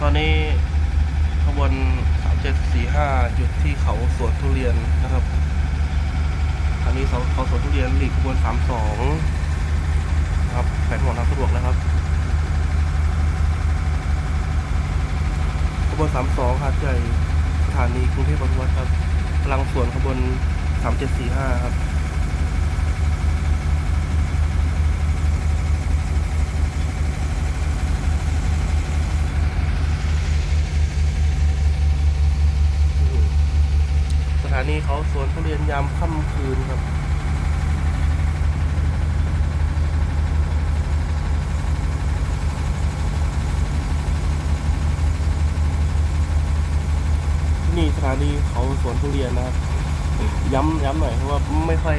ตอนนี้ขบวน3745หยุดที่เขาสวนทุเรียนนะครับอันนี้เขาเขาสวนทุเรียนหลีกขบวน32นะครับแผนหมวทางสะดวกแล้วครับขบวน32หาดใหญ่สถานีกรุงเทพปทุมวันครับกำลังสวนขบวน3745ครับ ส ถานีเขาสวนทุเรียนยามค่ำคืนครับนี่สถานีเขาสวนทุเรียนนะครับย้ำย้ำหน่อยเพราะว่าไม่ค่อย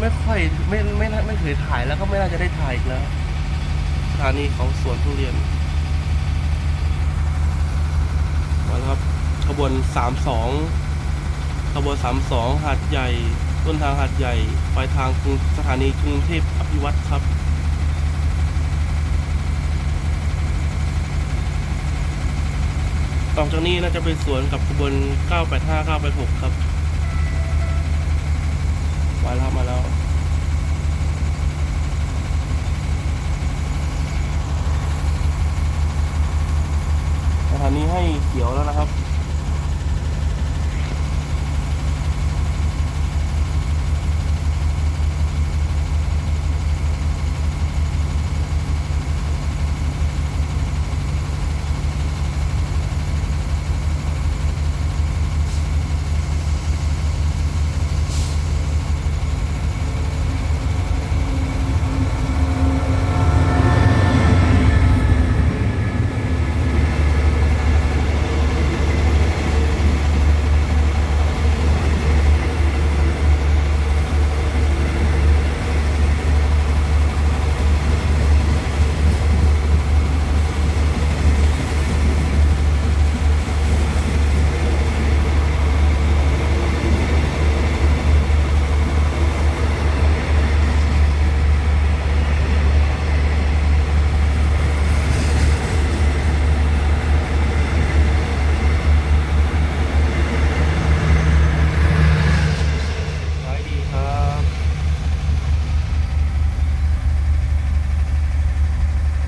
ไม่ค่อยไม่ไม่ไม่ไม่เคยถ่ายแล้วก็ไม่น่าจะได้ถ่ายอีกแล้วสถานีเขาสวนทุเรียนมาแล้วครับขบวนสามสอง ขบวนสามสองหาดใหญ่ ต้นทางหาดใหญ่ ปลายทางกรุงสถานีกรุงเทพอภิวัตรครับออจากนี้น่าจะไปสวนกับขบวน 985 986 ครับ มาแล้วมาแล้ว สถานีให้เขียวแล้วนะครับ